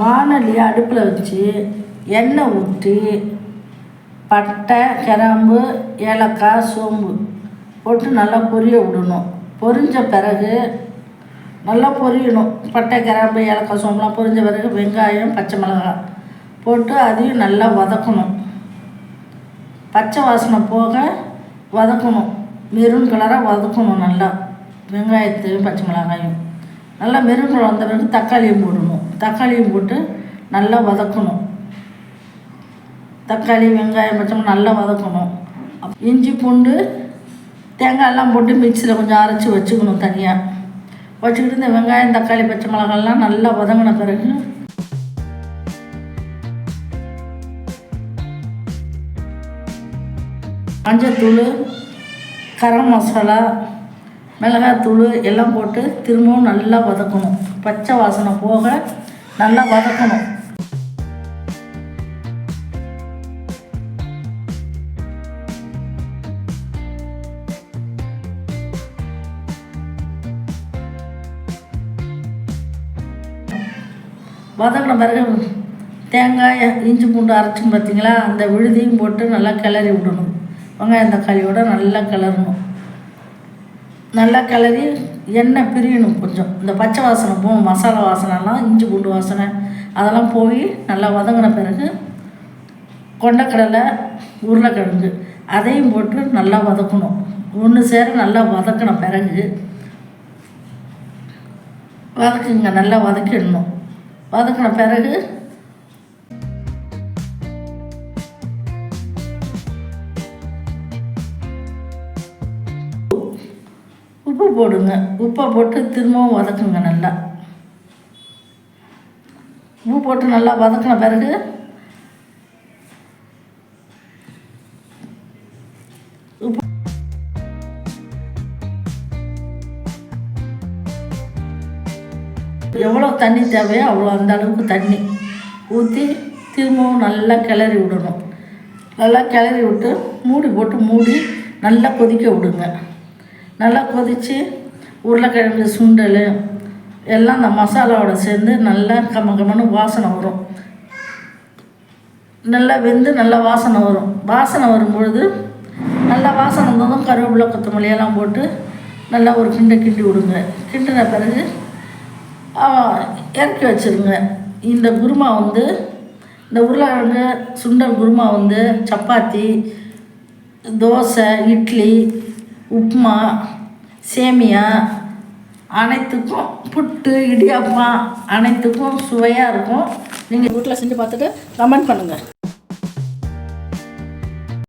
வானொலி அடுப்பில் வச்சு எண்ணெய் ஊற்றி பட்டை கிராம்பு ஏலக்காய் சோம்பு போட்டு நல்லா பொரிய விடணும். பொரிஞ்ச பிறகு நல்லா பொரியணும். பட்டை கிராம்பு ஏலக்காய் சோம்புலாம் பொரிஞ்ச பிறகு வெங்காயம் பச்சை மிளகாய் போட்டு அதையும் நல்லா வதக்கணும். பச்சை வாசனை போக வதக்கணும். மெரூன் கலராக வதக்கணும் நல்லா. வெங்காயத்தையும் பச்சை மிளகாயும். நல்லா மெரூன் கலர் வந்த பிறகு தக்காளியும் போடணும். தக்காளியும் போட்டு நல்லா வதக்கணும். தக்காளி வெங்காயம் பச்சை நல்லா வதக்கணும். இஞ்சி பூண்டு தேங்காயெல்லாம் போட்டு மிக்சியில் கொஞ்சம் அரைச்சி வச்சுக்கணும் தனியாக வச்சுக்கிட்டு இந்த வெங்காயம் தக்காளி பச்சை மிளகாலாம் நல்லா வதங்கின பிறகு மஞ்சத்தூள் கரம் மசாலா மிளகாத்தூள் எல்லாம் போட்டு திரும்பவும் நல்லா வதக்கணும். பச்சை வாசனை போக நல்லா வதக்கணும். வதக்கின பிறகு தேங்காய் இஞ்சி பூண்டு அரைச்சும் பார்த்தீங்களா அந்த விழுதியும் போட்டு நல்லா கிளறி விடணும். வெங்காயம் தக்காளியோட நல்லா கிளறணும். நல்லா கிளறி எண்ணெய் பிரியணும் கொஞ்சம். இந்த பச்சை வாசனை போகும் மசாலா வாசனைலாம் இஞ்சி பூண்டு வாசனை அதெல்லாம் போய் நல்லா வதங்கின பிறகு கொண்டக்கடலை உருளைக்கிழங்கு அதையும் போட்டு நல்லா வதக்கணும். ஒன்று சேர நல்லா வதக்கின பிறகு வதக்குங்க நல்லா வதக்கிடணும். வதக்கின பிறகு உப்பு போடுங்க. உப்பை போட்டு திரும்பவும் வதக்குங்க நல்லா. உப்பு போட்டு நல்லா வதக்கின பிறகு உப்பு எவ்வளோ தண்ணி தேவையோ அவ்வளோ அந்த அளவுக்கு தண்ணி ஊற்றி திரும்பவும் நல்லா கிளறி விடணும். நல்லா கிளறி விட்டு மூடி போட்டு மூடி நல்லா கொதிக்க விடுங்க. நல்லா கொதித்து உருளைக்கிழங்கு சுண்டல் எல்லாம் அந்த மசாலாவோட சேர்ந்து நல்லா கம கம்மனு வாசனை வரும். நல்லா வெந்து நல்லா வாசனை வரும். வாசனை வரும்பொழுது நல்லா வாசனை வந்ததும் கருவேப்பிலை கொத்தமல்லி எல்லாம் போட்டு நல்லா ஒரு கிண்டை கிண்டி விடுங்க. கிண்டின பிறகு இறக்கி வச்சிருங்க. இந்த குருமா வந்து இந்த உருளைக்கிழங்கு சுண்டல் குருமா வந்து சப்பாத்தி தோசை இட்லி உப்புமா சேமியா அனைத்துக்கும் புட்டு இடியாப்பம் அனைத்துக்கும் சுவையாக இருக்கும். நீங்கள் வீட்டில் செஞ்சு பார்த்துட்டு கமெண்ட் பண்ணுங்கள்